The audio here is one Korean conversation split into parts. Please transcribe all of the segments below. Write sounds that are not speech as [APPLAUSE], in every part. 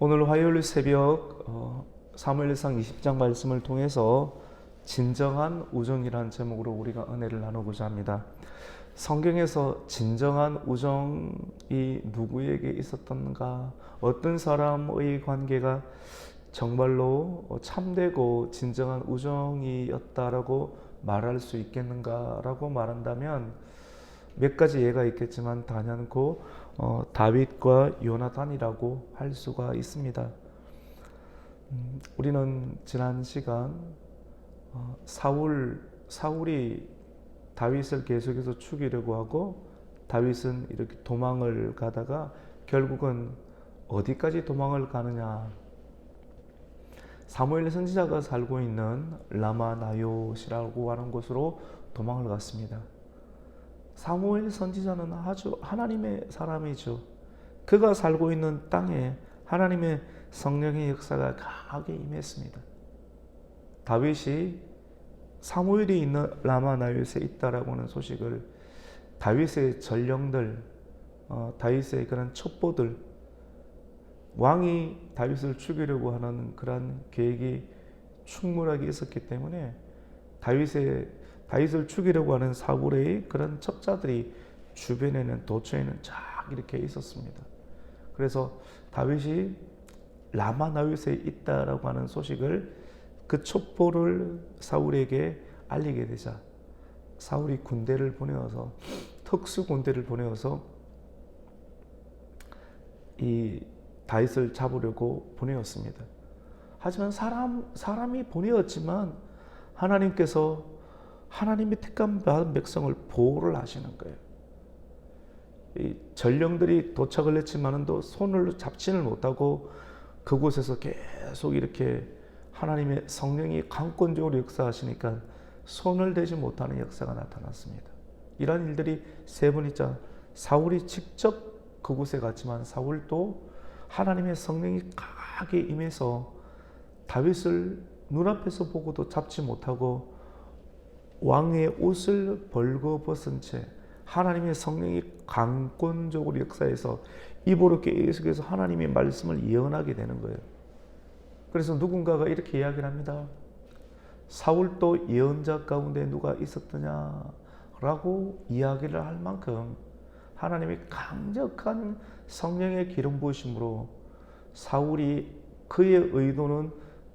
오늘 화요일 새벽 어, 사무엘상 20장 말씀을 통해서 진정한 우정이라는 제목으로 우리가 은혜를 나누고자 합니다. 성경에서 진정한 우정이 누구에게 있었던가, 어떤 사람의 관계가 정말로 참되고 진정한 우정이었다라고 말할 수 있겠는가라고 말한다면 몇 가지 예가 있겠지만 단연코 어, 다윗과 요나단이라고 할 수가 있습니다. 음, 우리는 지난 시간 어, 사울 사울이 다윗을 계속해서 죽이려고 하고 다윗은 이렇게 도망을 가다가 결국은 어디까지 도망을 가느냐? 사무엘 선지자가 살고 있는 라마나요시라고 하는 곳으로 도망을 갔습니다. 사무엘 선지자는 아주 하나님의 사람이죠. 그가 살고 있는 땅에 하나님의 성령의 역사가 강하게 임했습니다. 다윗이 사무엘이 있는 라마나요에 있다라고 하는 소식을 다윗의 전령들, 어, 다윗의 그런 첩보들, 왕이 다윗을 죽이려고 하는 그런 계획이 충분하게 있었기 때문에 다윗의 다윗을 죽이려고 하는 사울의 그런 첩자들이 주변에는 도처에는 쫙 이렇게 있었습니다. 그래서 다윗이 라마나윗에 있다라고 하는 소식을 그 첩보를 사울에게 알리게 되자 사울이 군대를 보내어서 특수 군대를 보내어서 이 다윗을 잡으려고 보내었습니다. 하지만 사람 사람이 보내었지만 하나님께서 하나님이 택감 받은 백성을 보호를 하시는 거예요. 이 전령들이 도착을 했지만은도 손을 잡지를 못하고 그곳에서 계속 이렇게 하나님의 성령이 강권적으로 역사하시니까 손을 대지 못하는 역사가 나타났습니다. 이런 일들이 세 번이자 사울이 직접 그곳에 갔지만 사울도 하나님의 성령이 강하게 임해서 다윗을 눈앞에서 보고도 잡지 못하고 왕의 옷을 벌거벗은 채 하나님의 성령이 강권적으로 역사해서 입으로 계속해서 하나님의 말씀을 예언하게 되는 거예요. 그래서 누군가가 이렇게 이야기를 합니다. 사울도 예언자 가운데 누가 있었더냐라고 이야기를 할 만큼 하나님의 강력한 성령의 기름 부으심으로 사울이 그의 의도는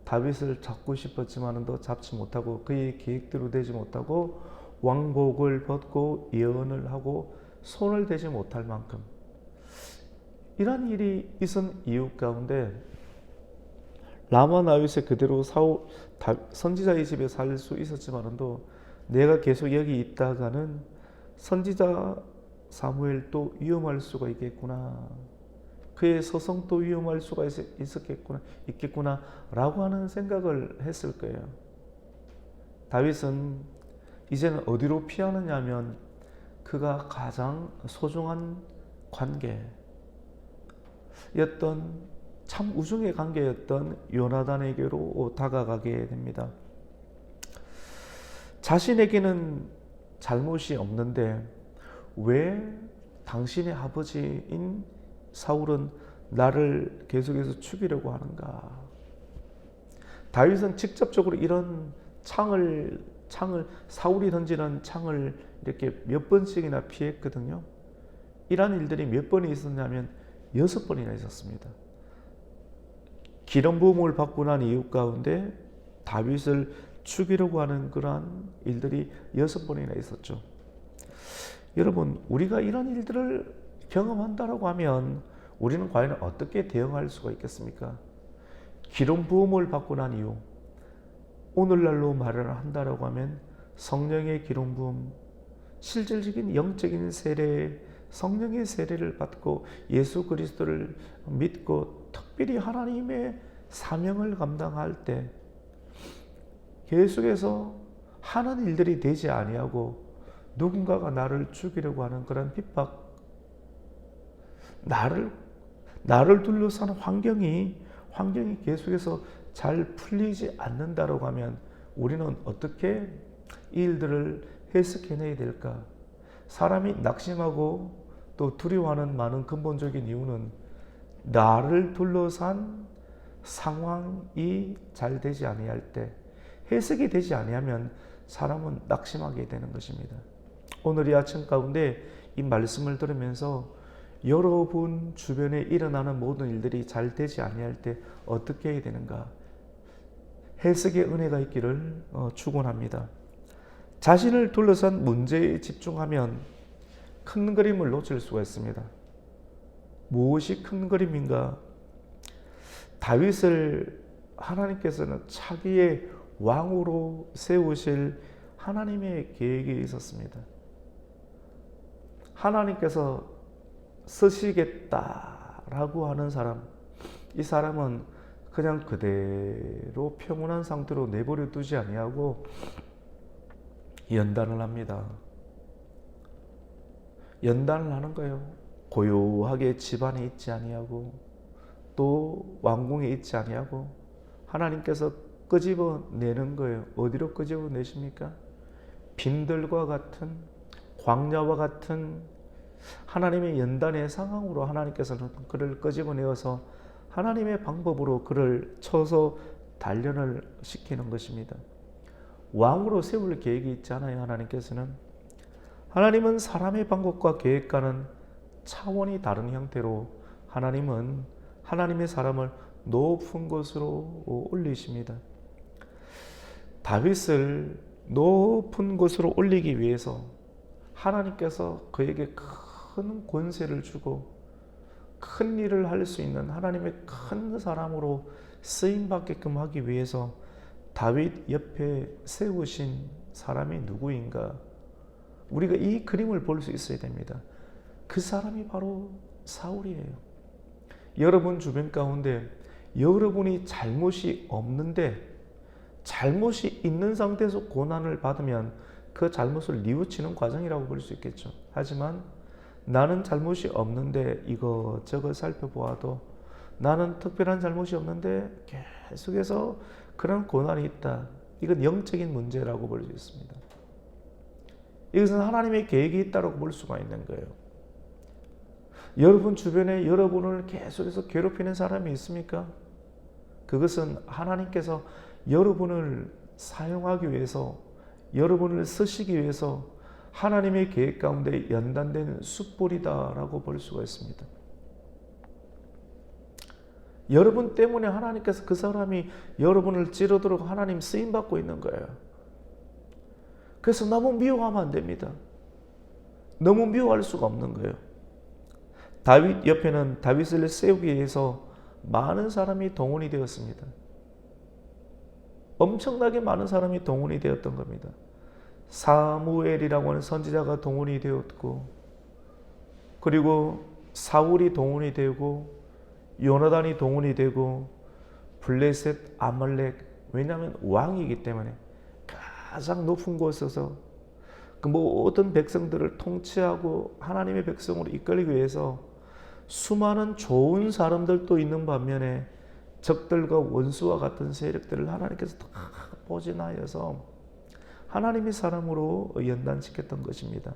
다윗을 잡고 싶었지만도 잡지 못하고 그의 계획대로 되지 못하고 왕복을 벗고 예언을 하고 손을 대지 못할 만큼 이런 일이 있은 이유 가운데 라마 나윗이 그대로 사울 선지자의 집에 살 수 있었지만도 내가 계속 여기 있다가는 선지자 사무엘도 위험할 수가 있겠구나. 그의 서성도 위험할 수가 있었겠구나, 있겠구나, 라고 하는 생각을 했을 거예요. 다윗은 이제는 어디로 피하느냐면 그가 가장 소중한 관계였던 참 우정의 관계였던 요나단에게로 다가가게 됩니다. 자신에게는 잘못이 없는데 왜 당신의 아버지인 사울은 나를 계속해서 죽이려고 하는가? 다윗은 직접적으로 이런 창을 창을 사울이 던지는 창을 이렇게 몇 번씩이나 피했거든요. 이러한 일들이 몇 번이 있었냐면 여섯 번이나 있었습니다. 기름 부음을 받고 난 이유 가운데 다윗을 죽이려고 하는 그러한 일들이 여섯 번이나 있었죠. 여러분, 우리가 이런 일들을 경험한다라고 하면 우리는 과연 어떻게 대응할 수가 있겠습니까? 기름 부음을 받고 난 이후 오늘날로 말을 한다라고 하면 성령의 기름 부음, 실질적인 영적인 세례, 성령의 세례를 받고 예수 그리스도를 믿고 특별히 하나님의 사명을 감당할 때 계속해서 하는 일들이 되지 아니하고 누군가가 나를 죽이려고 하는 그런 핍박, 나를 나를 둘러싸는 환경이 환경이 계속해서 잘 풀리지 않는다고 하면 우리는 어떻게 이 일들을 해석해내야 될까? 사람이 낙심하고 또 두려워하는 많은 근본적인 이유는 나를 둘러싼 상황이 잘 되지 아니할 때 해석이 되지 아니하면 사람은 낙심하게 되는 것입니다. 오늘 이 아침 가운데 이 말씀을 들으면서 여러분 주변에 일어나는 모든 일들이 잘 되지 아니할 때 어떻게 해야 되는가? 해석의 은혜가 있기를 어, 축원합니다. 자신을 둘러싼 문제에 집중하면 큰 그림을 놓칠 수가 있습니다. 무엇이 큰 그림인가? 다윗을 하나님께서는 차기의 왕으로 세우실 하나님의 계획이 있었습니다. 하나님께서 쓰시겠다라고 하는 사람, 이 사람은 그냥 그대로 평온한 상태로 내버려 두지 아니하고 연단을 합니다. 연단을 하는 거예요. 고요하게 집안에 있지 아니하고 또 왕궁에 있지 아니하고 하나님께서 끄집어 내는 거예요. 어디로 끄집어 내십니까? 빈들과 같은 광야와 같은 하나님의 연단의 상황으로 하나님께서는 그를 끄집어 내어서 하나님의 방법으로 그를 쳐서 단련을 시키는 것입니다. 왕으로 세울 계획이 있잖아요. 하나님께서는 하나님은 사람의 방법과 계획과는 차원이 다른 형태로 하나님은 하나님의 사람을 높은 곳으로 올리십니다. 다윗을 높은 곳으로 올리기 위해서 하나님께서 그에게 큰 권세를 주고 큰 일을 할 수 있는 하나님의 큰 사람으로 쓰임 받게끔 하기 위해서 다윗 옆에 세우신 사람이 누구인가? 우리가 이 그림을 볼 수 있어야 됩니다. 그 사람이 바로 사울이에요. 여러분 주변 가운데 여러분이 잘못이 없는데 잘못이 있는 상태에서 고난을 받으면 그 잘못을 뉘우치는 과정이라고 볼 수 있겠죠. 하지만 나는 잘못이 없는데 이것저것 살펴보아도 나는 특별한 잘못이 없는데 계속해서 그런 고난이 있다. 이건 영적인 문제라고 볼 수 있습니다. 이것은 하나님의 계획이 있다고 볼 수가 있는 거예요. 여러분 주변에 여러분을 계속해서 괴롭히는 사람이 있습니까? 그것은 하나님께서 여러분을 사용하기 위해서 여러분을 쓰시기 위해서 하나님의 계획 가운데 연단된 숯불이다라고 볼 수가 있습니다. 여러분 때문에 하나님께서 그 사람이 여러분을 찌르도록 하나님 쓰임 받고 있는 거예요. 그래서 너무 미워하면 안 됩니다. 너무 미워할 수가 없는 거예요. 다윗 옆에는 다윗을 세우기 위해서 많은 사람이 동원이 되었습니다. 엄청나게 많은 사람이 동원이 되었던 겁니다. 사무엘이라고 하는 선지자가 동원이 되었고, 그리고 사울이 동원이 되고, 요나단이 동원이 되고, 블레셋, 아말렉, 왜냐하면 왕이기 때문에 가장 높은 곳에서 그 모든 백성들을 통치하고 하나님의 백성으로 이끌기 위해서 수많은 좋은 사람들도 있는 반면에 적들과 원수와 같은 세력들을 하나님께서 다 포진하여서 하나님의 사람으로 연단시켰던 것입니다.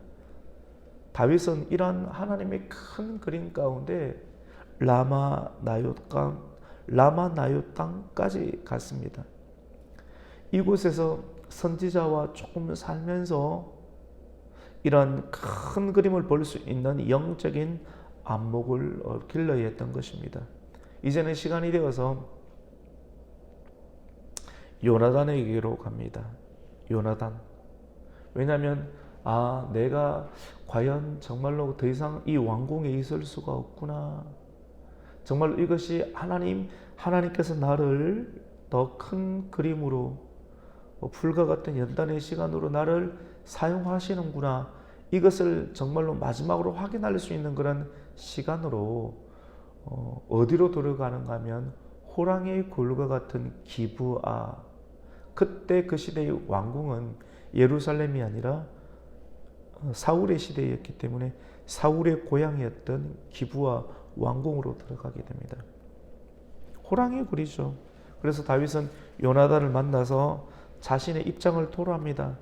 다윗은 이러한 하나님의 큰 그림 가운데 라마 나요땅 라마 나요 땅까지 갔습니다. 이곳에서 선지자와 조금 살면서 이런 큰 그림을 볼 수 있는 영적인 안목을 어, 길러야 했던 것입니다. 이제는 시간이 되어서 요나단에게로 갑니다. 요나단. 왜냐하면 아 내가 과연 정말로 더 이상 이 왕궁에 있을 수가 없구나. 정말 이것이 하나님 하나님께서 나를 더 큰 그림으로 어, 불과 같은 연단의 시간으로 나를 사용하시는구나. 이것을 정말로 마지막으로 확인할 수 있는 그런 시간으로 어, 디로 들어가는가 하면 호랑이의 굴과 같은 기부아 그때 그 시대의 왕궁은 예루살렘이 아니라 어, 사울의 시대였기 때문에 사울의 고향이었던 기부아 왕궁으로 들어가게 됩니다. 호랑이 굴이죠. 그래서 다윗은 요나단을 만나서 자신의 입장을 토로합니다.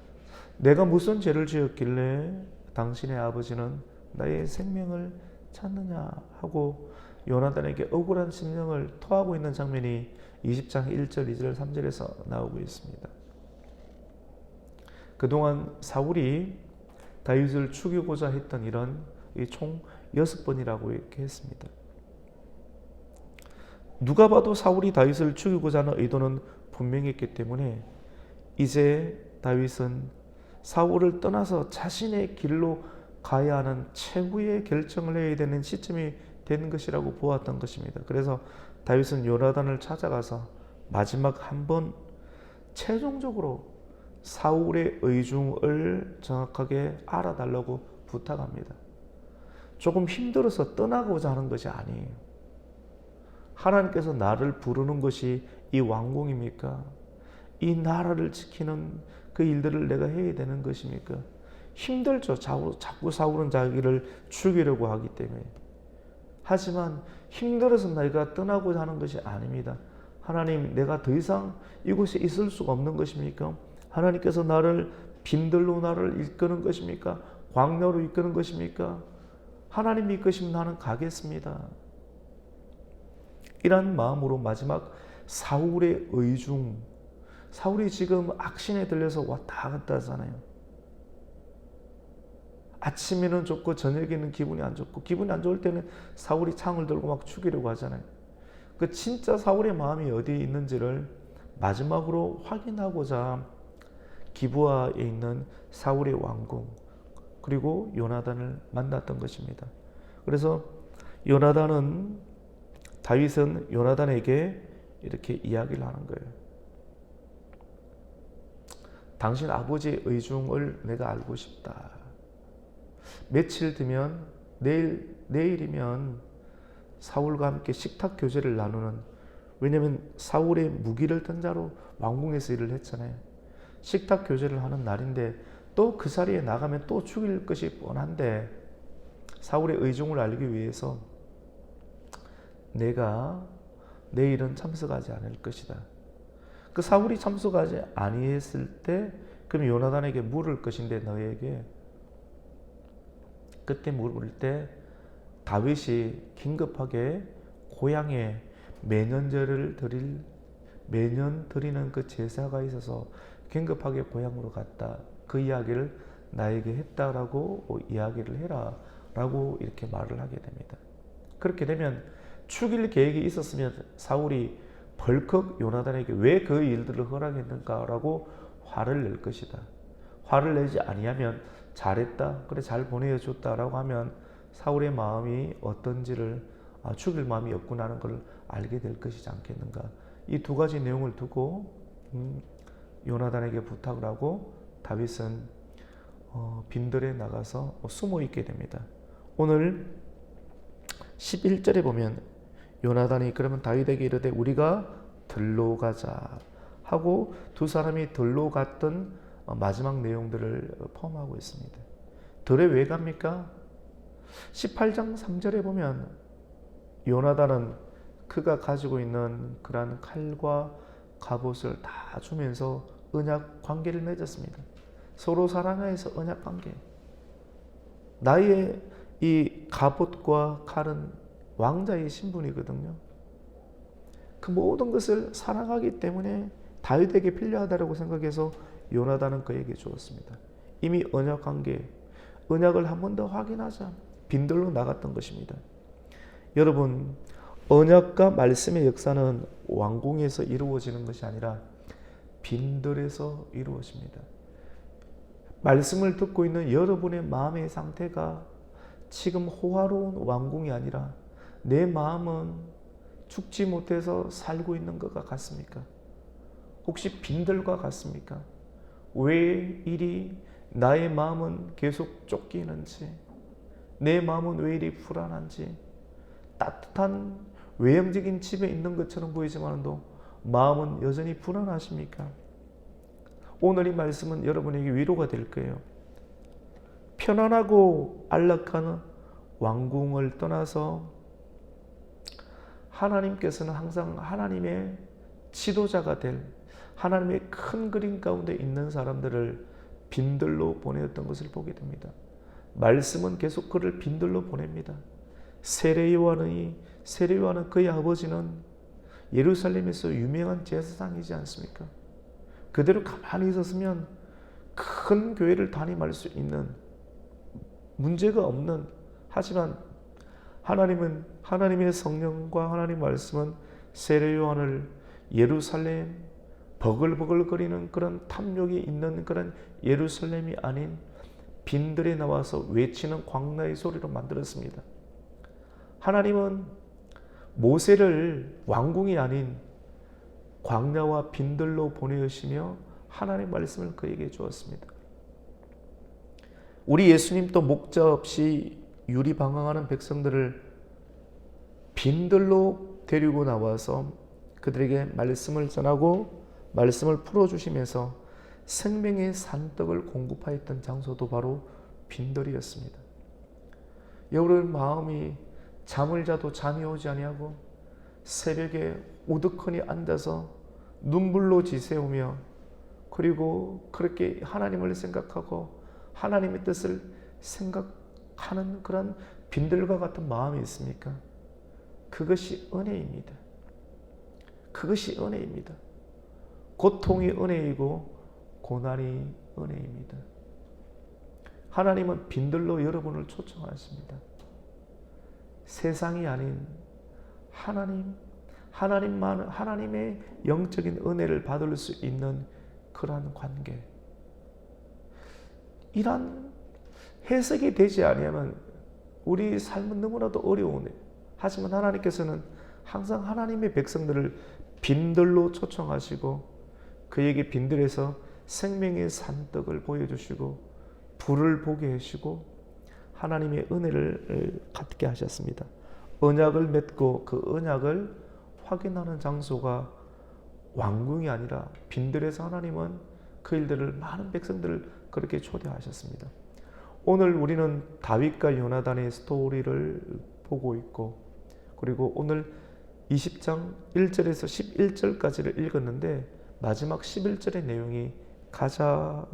내가 무슨 죄를 지었길래 당신의 아버지는 나의 생명을 찾느냐 하고 요나단에게 억울한 심령을 토하고 있는 장면이 20장 1절, 2절, 3절에서 나오고 있습니다. 그동안 사울이 다윗을 죽이고자 했던 이런 총 여섯 번이라고 이렇게 했습니다. 누가 봐도 사울이 다윗을 죽이고자 하는 의도는 분명했기 때문에 이제 다윗은 사울을 떠나서 자신의 길로 가야 하는 최후의 결정을 해야 되는 시점이 된 것이라고 보았던 것입니다. 그래서 다윗은 요나단을 찾아가서 마지막 한 번 최종적으로 사울의 의중을 정확하게 알아달라고 부탁합니다. 조금 힘들어서 떠나고자 하는 것이 아니에요. 하나님께서 나를 부르는 것이 이 왕궁입니까? 이 나라를 지키는 그 일들을 내가 해야 되는 것입니까? 힘들죠. 자꾸, 사울은 자기를 죽이려고 하기 때문에. 하지만 힘들어서 내가 떠나고자 하는 것이 아닙니다. 하나님, 내가 더 이상 이곳에 있을 수가 없는 것입니까? 하나님께서 나를 빈들로 나를 이끄는 것입니까? 광야로 이끄는 것입니까? 하나님이 이끄시면 나는 가겠습니다. 이런 마음으로 마지막 사울의 의중, 사울이 지금 악신에 들려서 왔다 갔다 하잖아요. 아침에는 좋고 저녁에는 기분이 안 좋고 기분이 안 좋을 때는 사울이 창을 들고 막 죽이려고 하잖아요. 그 진짜 사울의 마음이 어디에 있는지를 마지막으로 확인하고자 기부하에 있는 사울의 왕궁 그리고 요나단을 만났던 것입니다. 그래서 요나단은 다윗은 요나단에게 이렇게 이야기를 하는 거예요. 당신 아버지의 의중을 내가 알고 싶다. 며칠 뒤면 내일 내일이면 사울과 함께 식탁 교제를 나누는 왜냐면 사울의 무기를 든 자로 왕궁에서 일을 했잖아요. 식탁 교제를 하는 날인데 또 그 자리에 나가면 또 죽일 것이 뻔한데 사울의 의중을 알기 위해서 내가 내일은 참석하지 않을 것이다. 그 사울이 참석하지 아니했을 때 그럼 요나단에게 물을 것인데 너에게 그때 물을 때 다윗이 긴급하게 고향에 매년절을 드릴 매년 드리는 그 제사가 있어서 긴급하게 고향으로 갔다. 그 이야기를 나에게 했다라고 이야기를 해라 라고 이렇게 말을 하게 됩니다. 그렇게 되면 죽일 계획이 있었으면 사울이 벌컥 요나단에게 왜 그 일들을 허락했는가라고 화를 낼 것이다. 화를 내지 아니하면 잘했다. 그래 잘 보내어 줬다라고 하면 사울의 마음이 어떤지를 아, 죽일 마음이 없구나 하는 걸 알게 될 것이지 않겠는가. 이 두 가지 내용을 두고 음, 요나단에게 부탁을 하고 다윗은 어, 빈들에 나가서 숨어 있게 됩니다. 오늘 11절에 보면 요나단이 그러면 다윗에게 이르되 우리가 들로 가자 하고 두 사람이 들로 갔던 어, 마지막 내용들을 포함하고 있습니다. 들에 왜 갑니까? 18장 3절에 보면 요나단은 그가 가지고 있는 그러한 칼과 갑옷을 다 주면서 언약 관계를 맺었습니다. 서로 사랑하여서 언약 관계. 나의 이 갑옷과 칼은 왕자의 신분이거든요. 그 모든 것을 사랑하기 때문에 다윗에게 필요하다고 생각해서 요나단은 그에게 주었습니다. 이미 언약 관계, 언약을 한 번 더 확인하자. 빈들로 나갔던 것입니다. 여러분, 언약과 말씀의 역사는 왕궁에서 이루어지는 것이 아니라 빈들에서 이루어집니다. 말씀을 듣고 있는 여러분의 마음의 상태가 지금 호화로운 왕궁이 아니라 내 마음은 죽지 못해서 살고 있는 것과 같습니까? 혹시 빈들과 같습니까? 왜 이리 나의 마음은 계속 쫓기는지, 내 마음은 왜 이리 불안한지, 따뜻한 외형적인 집에 있는 것처럼 보이지만도 마음은 여전히 불안하십니까? 오늘 이 말씀은 여러분에게 위로가 될 거예요. 편안하고 안락한 왕궁을 떠나서 하나님께서는 항상 하나님의 지도자가 될 하나님의 큰 그림 가운데 있는 사람들을 빈들로 보내었던 것을 보게 됩니다. 말씀은 계속 그를 빈들로 보냅니다. 세례 요한의 세례 요한은 그의 아버지는 예루살렘에서 유명한 제사장이지 않습니까? 그대로 가만히 있었으면 큰 교회를 담임할 수 있는 문제가 없는 하지만 하나님은 하나님의 성령과 하나님 말씀은 세례 요한을 예루살렘 버글버글거리는 그런 탐욕이 있는 그런 예루살렘이 아닌 빈들에 나와서 외치는 광나의 소리로 만들었습니다. 하나님은 모세를 왕궁이 아닌 광야와 빈들로 보내시며 하나님 말씀을 그에게 주었습니다. 우리 예수님도 목자 없이 유리방황하는 백성들을 빈들로 데리고 나와서 그들에게 말씀을 전하고 말씀을 풀어주시면서 생명의 산떡을 공급하였던 장소도 바로 빈들이었습니다. 여러분 마음이 잠을 자도 잠이 오지 아니하고 새벽에 우두커니 앉아서 눈물로 지새우며 그리고 그렇게 하나님을 생각하고 하나님의 뜻을 생각하는 그런 빈들과 같은 마음이 있습니까? 그것이 은혜입니다. 그것이 은혜입니다. 고통이 은혜이고 고난이 은혜입니다. 하나님은 빈들로 여러분을 초청하십니다. 세상이 아닌 하나님, 하나님만 하나님의 영적인 은혜를 받을 수 있는 그러한 관계. 이런 해석이 되지 아니하면 우리 삶은 너무나도 어려우네. 하지만 하나님께서는 항상 하나님의 백성들을 빈들로 초청하시고 그에게 빈들에서 생명의 산떡을 보여주시고 불을 보게 하시고 하나님의 은혜를 갖게 하셨습니다. 언약을 맺고 그 언약을 확인하는 장소가 왕궁이 아니라 빈들에서 하나님은 그 일들을 많은 백성들을 그렇게 초대하셨습니다. 오늘 우리는 다윗과 요나단의 스토리를 보고 있고 그리고 오늘 20장 1절에서 11절까지를 읽었는데 마지막 11절의 내용이 가자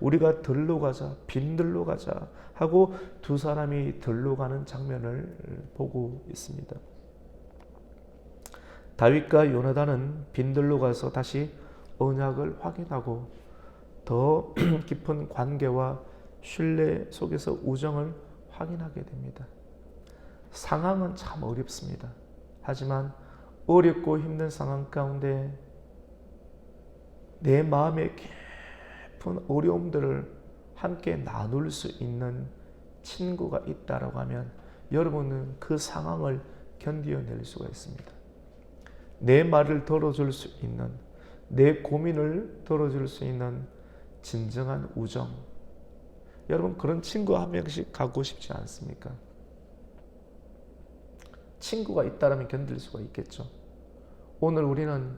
우리가 들로 가자 빈들로 가자 하고 두 사람이 들로 가는 장면을 보고 있습니다. 다윗과 요나단은 빈들로 가서 다시 언약을 확인하고 더 [CLEARS THROAT] 깊은 관계와 신뢰 속에서 우정을 확인하게 됩니다. 상황은 참 어렵습니다. 하지만 어렵고 힘든 상황 가운데 내 마음의 깊은 어려움들을 함께 나눌 수 있는 친구가 있다라고 하면 여러분은 그 상황을 견디어낼 수가 있습니다. 내 말을 들어줄 수 있는 내 고민을 들어줄 수 있는 진정한 우정. 여러분 그런 친구 한 명씩 갖고 싶지 않습니까? 친구가 있다라면 견딜 수가 있겠죠. 오늘 우리는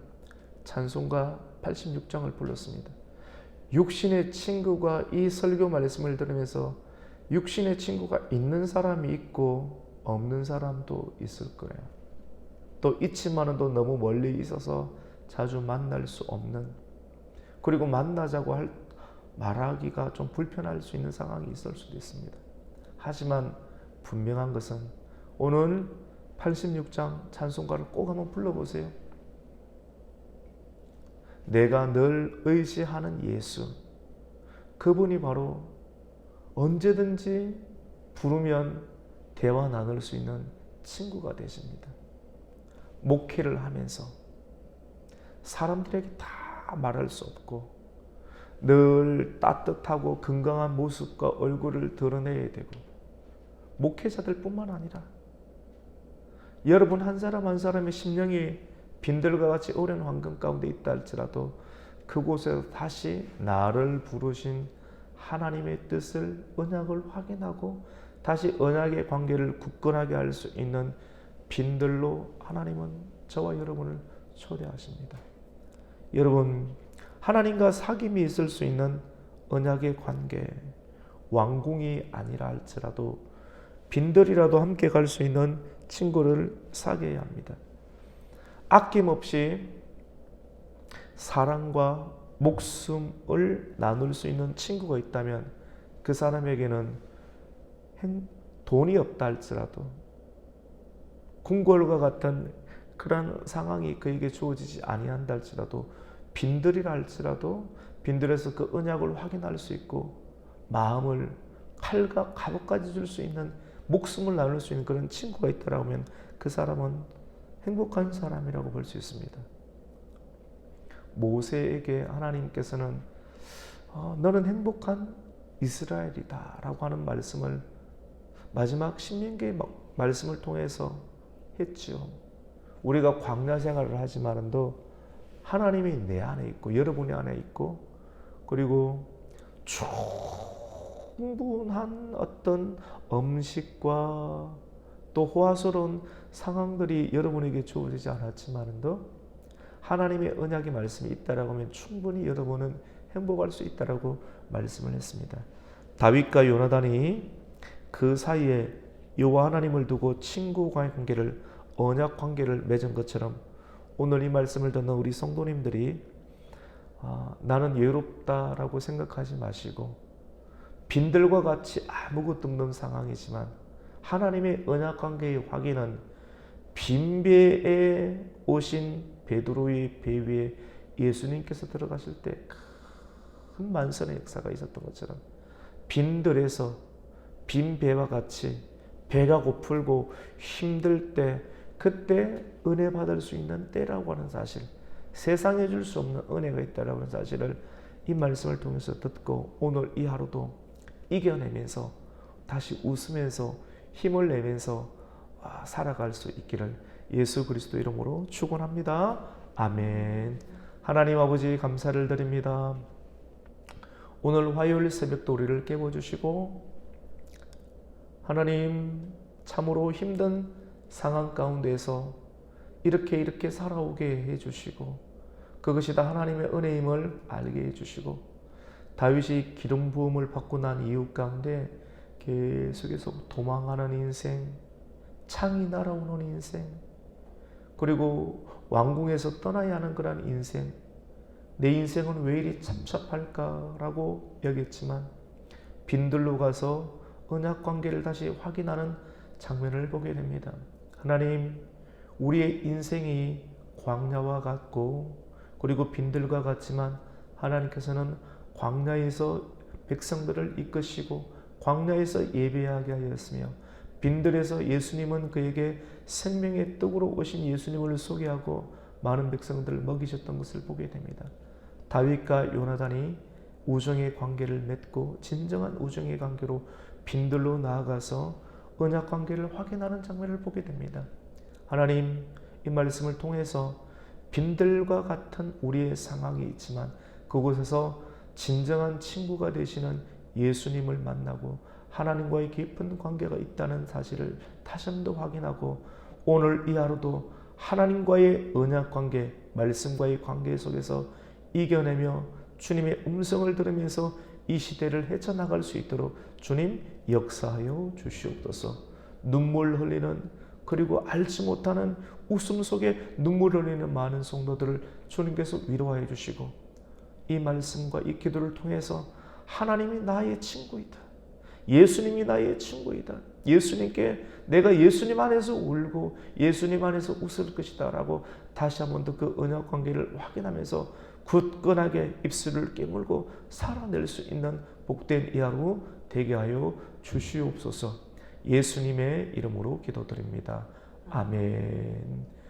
찬송가 86장을 불렀습니다. 육신의 친구가 이 설교 말씀을 들으면서 육신의 친구가 있는 사람이 있고 없는 사람도 있을 거예요. 또 있지만은 또 너무 멀리 있어서 자주 만날 수 없는 그리고 만나자고 할 말하기가 좀 불편할 수 있는 상황이 있을 수도 있습니다. 하지만 분명한 것은 오늘 86장 찬송가를 꼭 한번 불러보세요. 내가 늘 의지하는 예수. 그분이 바로 언제든지 부르면 대화 나눌 수 있는 친구가 되십니다. 목회를 하면서 사람들에게 다 말할 수 없고 늘 따뜻하고 건강한 모습과 얼굴을 드러내야 되고 목회자들 뿐만 아니라 여러분 한 사람 한 사람의 심령이 빈들과 같이 어려운 환경 가운데 있다 할지라도 그곳에서 다시 나를 부르신 하나님의 뜻을 언약을 확인하고 다시 언약의 관계를 굳건하게 할 수 있는 빈들로 하나님은 저와 여러분을 초대하십니다. 여러분 하나님과 사귐이 있을 수 있는 언약의 관계 왕궁이 아니라 할지라도 빈들이라도 함께 갈 수 있는 친구를 사귀어야 합니다. 아낌없이 사랑과 목숨을 나눌 수 있는 친구가 있다면 그 사람에게는 돈이 없다 할지라도 궁궐과 같은 그런 상황이 그에게 주어지지 아니한다 할지라도 빈들이라 할지라도 빈들에서 그 언약을 확인할 수 있고 마음을 칼과 갑옷까지 줄 수 있는 목숨을 나눌 수 있는 그런 친구가 있다라고 하면 그 사람은 행복한 사람이라고 볼 수 있습니다. 모세에게 하나님께서는 어, 너는 행복한 이스라엘이다 라고 하는 말씀을 마지막 신명기의 말씀을 통해서 했지요. 우리가 광야 생활을 하지만도 하나님이 내 안에 있고 여러분의 안에 있고 그리고 충분한 어떤 음식과 또 호화스러운 상황들이 여러분에게 주어지지 않았지만도 하나님의 언약의 말씀이 있다라고 하면 충분히 여러분은 행복할 수 있다라고 말씀을 했습니다. 다윗과 요나단이 그 사이에 여호와 하나님을 두고 친구와의 관계를 언약 관계를 맺은 것처럼 오늘 이 말씀을 듣는 우리 성도님들이 아, 나는 외롭다라고 생각하지 마시고 빈들과 같이 아무것도 없는 상황이지만 하나님의 언약 관계의 확인은 빈배에 오신 베드로의 배 위에 예수님께서 들어가실 때 큰 만선의 역사가 있었던 것처럼 빈들에서 빈 배와 같이 배가 고풀고 힘들 때 그때 은혜 받을 수 있는 때라고 하는 사실 세상에 줄 수 없는 은혜가 있다라고 하는 사실을 이 말씀을 통해서 듣고 오늘 이 하루도 이겨내면서 다시 웃으면서 힘을 내면서 아, 살아갈 수 있기를 예수 그리스도 이름으로 축원합니다. 아멘. 하나님 아버지 감사를 드립니다. 오늘 화요일 새벽도 우리를 깨워 주시고 하나님 참으로 힘든 상황 가운데서 이렇게 이렇게 살아오게 해 주시고 그것이 다 하나님의 은혜임을 알게 해 주시고 다윗이 기름 부음을 받고 난 이유 가운데 계속해서 도망하는 인생, 창이 날아오는 인생, 그리고 왕궁에서 떠나야 하는 그런 인생, 내 인생은 왜 이리 참첩할까라고 여겼지만 빈들로 가서 언약 관계를 다시 확인하는 장면을 보게 됩니다. 하나님, 우리의 인생이 광야와 같고 그리고 빈들과 같지만 하나님께서는 광야에서 백성들을 이끄시고 광야에서 예배하게 하였으며 빈들에서 예수님은 그에게 생명의 떡으로 오신 예수님을 소개하고 많은 백성들을 먹이셨던 것을 보게 됩니다. 다윗과 요나단이 우정의 관계를 맺고 진정한 우정의 관계로 빈들로 나아가서 언약 관계를 확인하는 장면을 보게 됩니다. 하나님 이 말씀을 통해서 빈들과 같은 우리의 상황이 있지만 그곳에서 진정한 친구가 되시는 예수님을 만나고 하나님과의 깊은 관계가 있다는 사실을 다시 한 번 더 확인하고 오늘 이 하루도 하나님과의 언약 관계, 말씀과의 관계 속에서 이겨내며 주님의 음성을 들으면서 이 시대를 헤쳐나갈 수 있도록 주님 역사하여 주시옵소서. 눈물 흘리는 그리고 알지 못하는 웃음 속에 눈물 흘리는 많은 성도들을 주님께서 위로하여 주시고 이 말씀과 이 기도를 통해서 하나님이 나의 친구이다. 예수님이 나의 친구이다. 예수님께 내가 예수님 안에서 울고 예수님 안에서 웃을 것이다. 라고 다시 한 번 더 그 언약 관계를 확인하면서 굳건하게 입술을 깨물고 살아낼 수 있는 복된 이 하루 되게 하여 주시옵소서 예수님의 이름으로 기도드립니다. 아멘.